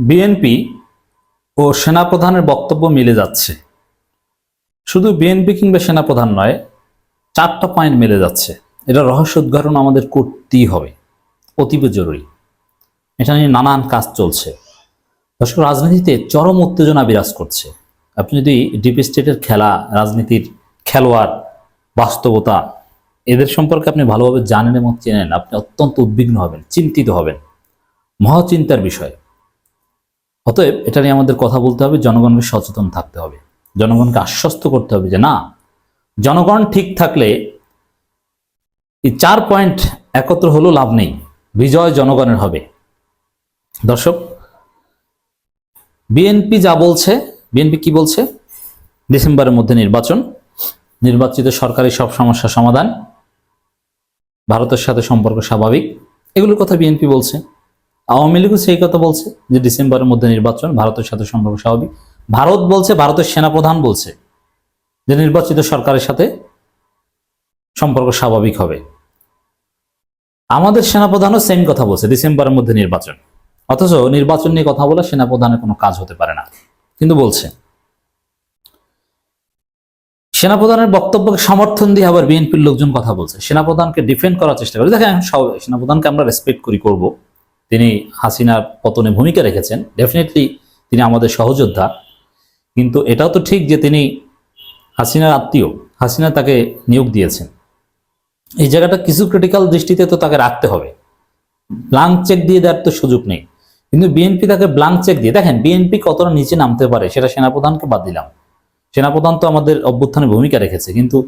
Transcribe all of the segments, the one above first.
BNP ও সেনাপ্রধানের বক্তব্য মিলে যাচ্ছে। শুধু বিএনপি কিংবা সেনাপ্রধান নয়, চারটা পয়েন্ট মিলে যাচ্ছে। এটা রহস্য উদ্ঘাটন আমাদের করতেই হবে। অতীব জরুরি। এটা নিয়ে নানান কাজ চলছে। দর্শক, রাজনীতিতে চরম উত্তেজনা বিরাজ করছে। আপনি যদি ডিপ স্টেটের খেলা, রাজনীতির খেলোয়াড়, বাস্তবতা, এদের সম্পর্কে আপনি ভালোভাবে জানেন এবং চেনেন, আপনি অত্যন্ত উদ্বিগ্ন হবেন, চিন্তিত হবেন। মহাচিন্তার বিষয়। অতএব এটা নিয়ে আমাদের কথা বলতে হবে, জনগণকে সচেতন থাকতে হবে। জনগণকে আশ্বস্ত করতে হবে যে না, জনগণ ঠিক থাকলে এই চার পয়েন্ট একত্র হলো লাভ নেই, বিজয় জনগণের হবে। দর্শক, বিএনপি যা বলছে, বিএনপি কি বলছে? ডিসেম্বরের মধ্যে নির্বাচন, নির্বাচিত সরকারি সব সমস্যা সমাধান, ভারতের সাথে সম্পর্ক স্বাভাবিক, এগুলোর কথা বিএনপি বলছে। আওয়ামী লীগও সেই কথা বলছে যে ডিসেম্বরের মধ্যে নির্বাচন ভারতের সাথে সম্পর্ক স্বাভাবিক। ভারত বলছে, ভারতের সেনাপ্রধান বলছে যে নির্বাচিত সরকারের সাথে সম্পর্ক স্বাভাবিক হবে। আমাদের সেনাপ্রধানও সেম কথা বলছে, ডিসেম্বরের মধ্যে নির্বাচন। অথচ নির্বাচন নিয়ে কথা বলে সেনাপ্রধানের কোনো কাজ হতে পারে না। কিন্তু বলছে, সেনাপ্রধানের বক্তব্যকে সমর্থন দিয়ে আবার বিএনপির লোকজন কথা বলছে। সেনাপ্রধানকে ডিফেন্ড করার চেষ্টা করে। দেখেন সেনাপ্রধানকে আমরা রেসপেক্ট করি, করব। তিনি হাসিনার পতনে ভূমিকা রেখেছেন। ডেফিনেটলি তিনি আমাদের সহযোদ্ধা। কিন্তু এটাও তো ঠিক যে তিনি হাসিনার আত্মীয়, হাসিনা তাকে নিয়োগ দিয়েছেন। এই জায়গাটা কিছু ক্রিটিক্যাল দৃষ্টিতে তো তাকে রাখতে হবে। ব্লাঙ্ক চেক দিয়ে দেওয়ার তো সুযোগ নেই। কিন্তু বিএনপি তাকে ব্লাঙ্ক চেক দিয়ে, দেখেন বিএনপি কতটা নিচে নামতে পারে সেটা সেনাপ্রধানকে বাদ দিলাম। সেনাপ্রধান তো আমাদের অভ্যুত্থানে ভূমিকা রেখেছে, কিন্তু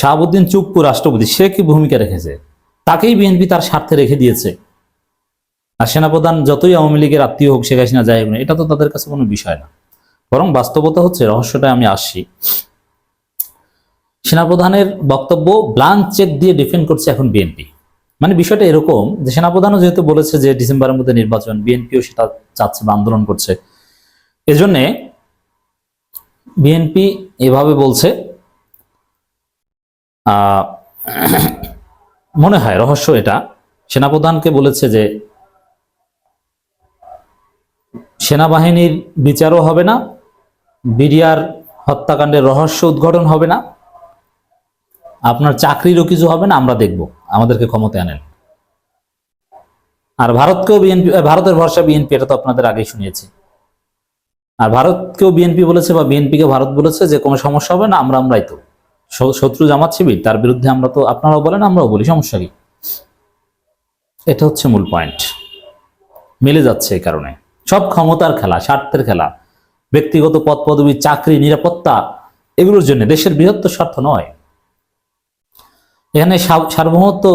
শাহাবুদ্দিন চুপ্পু রাষ্ট্রপতি, সে কি ভূমিকা রেখেছে? তাকেই বিএনপি তার স্বার্থে রেখে দিয়েছে। আর সেনাপ্রধান যতই আওয়ামী লীগের আত্মীয় হোক, শেখ হাসিনা যাই এটা তো তাদের কাছে কোনো বিষয় না। বরং বাস্তবতা হচ্ছে রহস্যটা আমি আসছি। সেনাপ্রধানের বক্তব্য ব্লাঙ্ক চেক দিয়ে ডিফেন্ড করছে এখন বিএনপি মানে বিষয়টা এরকম যে সেনাপ্রধানও যেহেতু বলেছে যে ডিসেম্বরের মধ্যে নির্বাচন বিএনপিও সেটা চাচ্ছে বা আন্দোলন করছে। এজন্যে বিএনপি এভাবে বলছে মনে হয় রহস্য এটা। সেনাপ্রধানকে বলেছে যে সেনাবাহিনীর বিচারও হবে না, বিডিআর হত্যাকাণ্ডের রহস্য উদ্ঘাটন হবে না, আপনার চাকরিরও কিছু হবে না, আমরা দেখব, আমাদেরকে ক্ষমতায় আনেন। আর ভারতকেও বিএনপি ভারতের ভরসা বিএনপি, এটা তো আপনাদের আগেই শুনিয়েছি। আর ভারতকেও বিএনপি বলেছে বা বিএনপিকে ভারত বলেছে যে কোনো সমস্যা হবে না, আমরা, আমরাই তো। শত্রু জামাত শিবির, তার বিরুদ্ধে আমরা তো, আপনারাও বলেন, আমরাও বলি, সমস্যা কি? এটা হচ্ছে মূল পয়েন্ট। মিলে যাচ্ছে এই কারণে। সব ক্ষমতার খেলা, স্বার্থের খেলা, ব্যক্তিগত পদ, পদবি, চাকরি, নিরাপত্তা, এগুলোর জন্য দেশের বৃহত্তর স্বার্থ নয়। এখানে সার্বভৌমত্ব,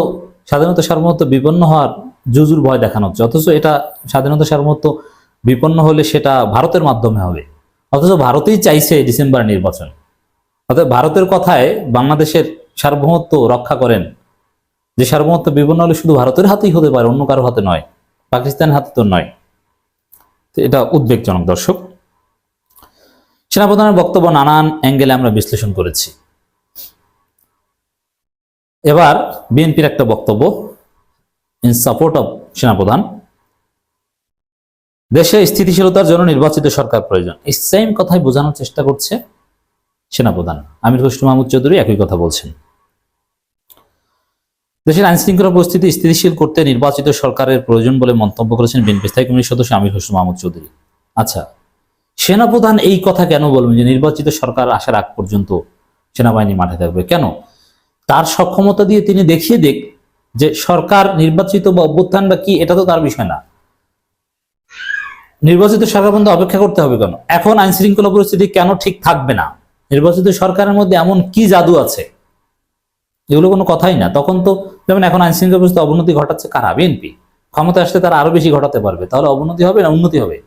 স্বাধীনতা, সার্বভৌমত্ব বিপন্ন হওয়ার জুজুর ভয় দেখানো হচ্ছে। অথচ এটা স্বাধীনতা, সার্বভৌমত্ব বিপন্ন হলে সেটা ভারতের মাধ্যমে হবে। অথচ ভারতেই চাইছে ডিসেম্বর নির্বাচন। অর্থাৎ ভারতের কথায় বাংলাদেশের সার্বভৌমত্ব রক্ষা করেন। যে সার্বভৌমত্ব বিপন্ন হলে শুধু ভারতের হাতেই হতে পারে, অন্য কারও হাতে নয়। পাকিস্তানের হাতে তো নয়। এটা উদ্বেগজনক, দর্শক। সেনাপ্রধানের বক্তব্য নানান অ্যাঙ্গেলে আমরা বিশ্লেষণ করেছি। এবার বিএনপির একটা বক্তব্য ইন সাপোর্ট অব সেনাপ্রধান, দেশে স্থিতিশীলতার জন্য নির্বাচিত সরকার প্রয়োজন। এই সেম কথাই বোঝানোর চেষ্টা করছে সেনাপ্রধান। আমির হোসেন মাহমুদ চৌধুরী একই কথা বলছেন। দেশের আইন শৃঙ্খলা পরিস্থিতি স্থিতিশীল করতে নির্বাচিত সরকারের প্রয়োজন বলে মন্তব্য করেছেন বিএনপি স্থায়ী কমিটির সদস্য আমির হোসেন মাহমুদ চৌধুরী। আচ্ছা সেনাপ্রধান এই কথা কেন বলবেন যে নির্বাচিত সরকার আসার আগ পর্যন্ত সেনাবাহিনী মাঠে থাকবে? কেন? তার সক্ষমতা দিয়ে তিনি দেখিয়ে দেখ যে সরকার নির্বাচিত বা অভ্যুত্থান বা কি, এটা তো তার বিষয় না। নির্বাচিত সরকার পর্যন্ত অপেক্ষা করতে হবে কেন? এখন আইন শৃঙ্খলা পরিস্থিতি কেন ঠিক থাকবে না? নির্বাচিত সরকারের মধ্যে এমন কি জাদু আছে? এগুলো কোনো কথাই না। তখন তো যেমন এখন আইন শৃঙ্খলা পরিস্থিতি অবনতি ঘটাচ্ছে কারা? বিএনপি। ক্ষমতা আসলে তারা আরও বেশি ঘটাতে পারবে। তাহলে অবনতি হবে না উন্নতি হবে?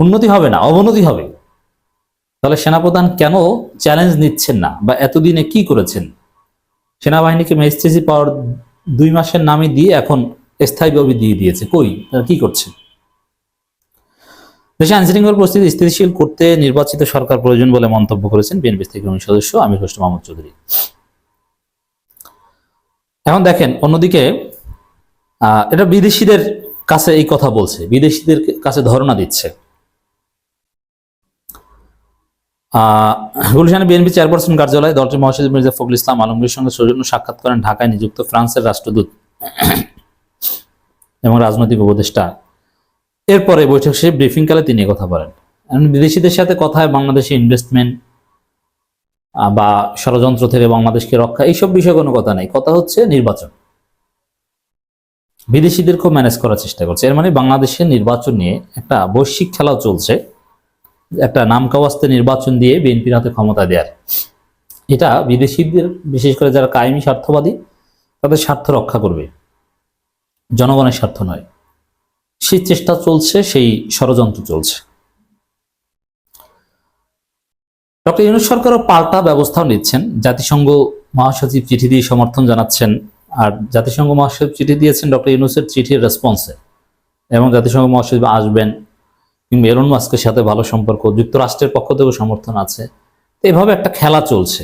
উন্নতি হবে না, অবনতি হবে। তাহলে সেনাপ্রধান কেন চ্যালেঞ্জ নিচ্ছেন না বা এতদিনে কি করেছেন? সেনাবাহিনীকে ম্যাজিস্ট্রেসি পাওয়ার দুই মাসের নামে দিয়ে এখন স্থায়ীভাবে দিয়ে দিয়েছে। কই? তারা কি করছে? দেশে আইনশৃঙ্খলা পরিস্থিতি স্থিতিশীল করতে নির্বাচিত সরকার প্রয়োজন বলে মন্তব্য করেছেন বিএনপি কমিটির সদস্য আমির হোসেন মাহমুদ চৌধুরী। এখন দেখেন, অন্যদিকে এটা বিদেশিদের কাছে এই কথা বলছে, বিদেশিদের কাছে ধর্ণা দিচ্ছে। গুলশানে বিএনপি চেয়ারপারসন কার্যালয়ে দলটির মহাসচিব মির্জা ফখরুল ইসলাম আলমগীর সঙ্গে সৌজন্য সাক্ষাৎ করেন ঢাকায় নিযুক্ত ফ্রান্সের রাষ্ট্রদূত এবং রাজনৈতিক উপদেষ্টা। এরপরে বৈঠক শেষে ব্রিফিংকালে তিনি কথা বলেন। বিদেশিদের সাথে কথায় বাংলাদেশে ইনভেস্টমেন্ট বা ষড়যন্ত্র থেকে বাংলাদেশকে রক্ষা, এইসব বিষয়ে কোনো কথা নেই। কথা হচ্ছে নির্বাচন। বিদেশিদের খুব ম্যানেজ করার চেষ্টা করছে। এর মানে বাংলাদেশের নির্বাচন নিয়ে একটা বৈশ্বিক খেলাও চলছে। একটা নামকাওয়াস্তে নির্বাচন দিয়ে বিএনপির হাতে ক্ষমতা দেওয়ার এটা বিদেশিদের, বিশেষ করে যারা কায়েমি স্বার্থবাদী, তাদের স্বার্থ রক্ষা করবে। জনগণের স্বার্থ নয়। সেই চেষ্টা চলছে, সেই ষড়যন্ত্র চলছে। ডক্টর ইউনুস সরকারও পাল্টা ব্যবস্থাও নিচ্ছেন। জাতিসংঘ মহাসচিব চিঠি দিয়ে সমর্থন জানাচ্ছেন আর জাতিসংঘ মহাসচিব চিঠি দিয়েছেন ডক্টর ইউনুসের চিঠির রেসপন্সে। এবং জাতিসংঘ মহাসচিব আসবেন কিংবা এলন মাস্কের সাথে ভালো সম্পর্ক, যুক্তরাষ্ট্রের পক্ষ থেকেও সমর্থন আছে। এভাবে একটা খেলা চলছে।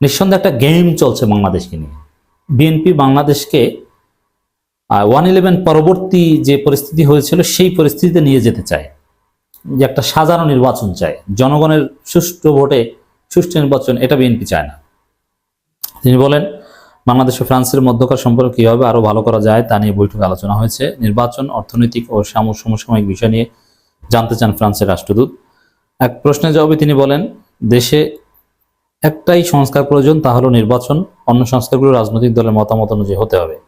নিঃসন্দেহে একটা গেম চলছে বাংলাদেশকে নিয়ে। বিএনপি বাংলাদেশকে ওয়ান ইলেভেন পরবর্তী যে পরিস্থিতি হয়েছিল, সেই পরিস্থিতিতে নিয়ে যেতে চায়। যে একটা সাজানো নির্বাচন চায়। জনগণের সুষ্ঠু ভোটে সুষ্ঠু নির্বাচন এটা বিএনপি চায় না। তিনি বলেন বাংলাদেশ ও ফ্রান্সের মধ্যকার সম্পর্ক কীভাবে আরও ভালো করা যায় তা নিয়ে বৈঠকে আলোচনা হয়েছে। নির্বাচন অর্থনৈতিক ও সাম- সমসাময়িক বিষয় নিয়ে জানতে চান ফ্রান্সের রাষ্ট্রদূত। এক প্রশ্নের জবাবে তিনি বলেন দেশে একটাই সংস্কার প্রয়োজন তা হলো নির্বাচন। অন্য সংস্কারগুলো রাজনৈতিক দলের মতামত অনুযায়ী হতে হবে।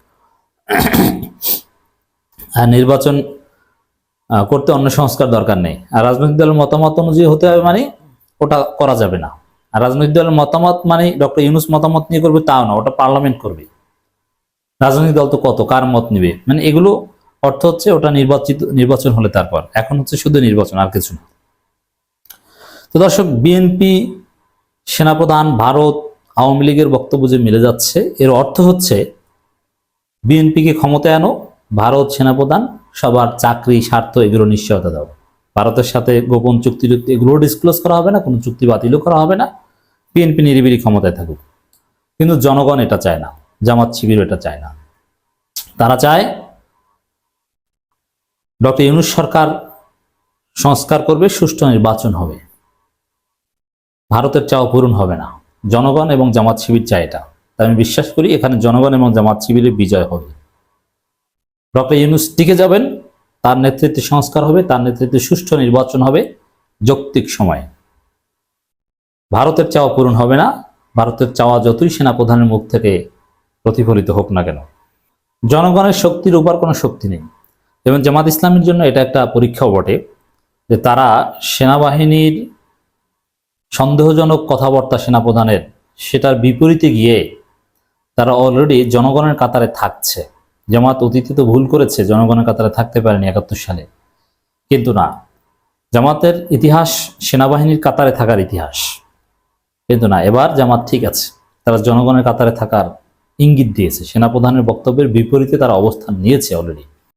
আর নির্বাচন আহ, করতে অন্য সংস্কার দরকার নেই। আর রাজনৈতিক দলের মতামত অনুযায়ী হতে হবে মানে ওটা করা যাবে না। আর রাজনৈতিক দলের মতামত মানে ডক্টর ইউনুস মতামত নিয়ে করবে তাও না, ওটা পার্লামেন্ট করবে। রাজনৈতিক দল তো কত, কার মত নিবে? মানে এগুলো অর্থ হচ্ছে ওটা নির্বাচিত, নির্বাচন হলে তারপর। এখন হচ্ছে শুধু নির্বাচন, আর কিছু না। তো দর্শক, বিএনপি, সেনাপ্রধান, ভারত, আওয়ামী লীগের বক্তব্য যে মিলে যাচ্ছে, এর অর্থ হচ্ছে বিএনপিকে ক্ষমতায় আনো, ভারত সেনাপ্রধান সবার চাকরি, স্বার্থ, এগুলো নিশ্চয়তা দাও। ভারতের সাথে গোপন চুক্তি টুক্তি এগুলো ডিসক্লোজ করা হবে না, কোনো চুক্তি বাতিলও করা হবে না। বিএনপি নিরিবিলি ক্ষমতায় থাকুক। কিন্তু জনগণ এটা চায় না, জামাত শিবির এটা চায় না। তারা চায় ডক্টর ইউনুস সরকার সংস্কার করবে, সুষ্ঠু নির্বাচন হবে। ভারতের চাওয়া পূরণ হবে না। জনগণ এবং জামাত শিবির চায় এটা। তাই আমি বিশ্বাস করি, এখানে জনগণ এবং জামাত শিবিরের বিজয় হবে। ডক্টর ইউনুস টিকে যাবেন, তার নেতৃত্বে সংস্কার হবে, তার নেতৃত্বে সুষ্ঠু নির্বাচন হবে যৌক্তিক সময়ে। ভারতের চাওয়া পূরণ হবে না, ভারতের চাওয়া যতই সেনাপ্রধানের মুখ থেকে প্রতিফলিত হোক না কেন। জনগণের শক্তির উপর কোনো শক্তি নেই। এবং জামাত ইসলামের জন্য এটা একটা পরীক্ষাও বটে যে তারা সেনাবাহিনীর সন্দেহজনক কথাবার্তা সেনাপ্রধানের, সেটার বিপরীতে গিয়ে তারা অলরেডি জনগণের কাতারে থাকছে। জামাত অতীতে তো ভুল করেছে, জনগণের কাতারে থাকতে পারেনি একাত্তর সালে। কিন্তু না, জামাতের ইতিহাস সেনাবাহিনীর কাতারে থাকার ইতিহাস। কিন্তু না, এবার জামাত ঠিক আছে। তারা জনগণের কাতারে থাকার ইঙ্গিত দিয়েছে। সেনাপ্রধানের বক্তব্যের বিপরীতে তারা অবস্থান নিয়েছে অলরেডি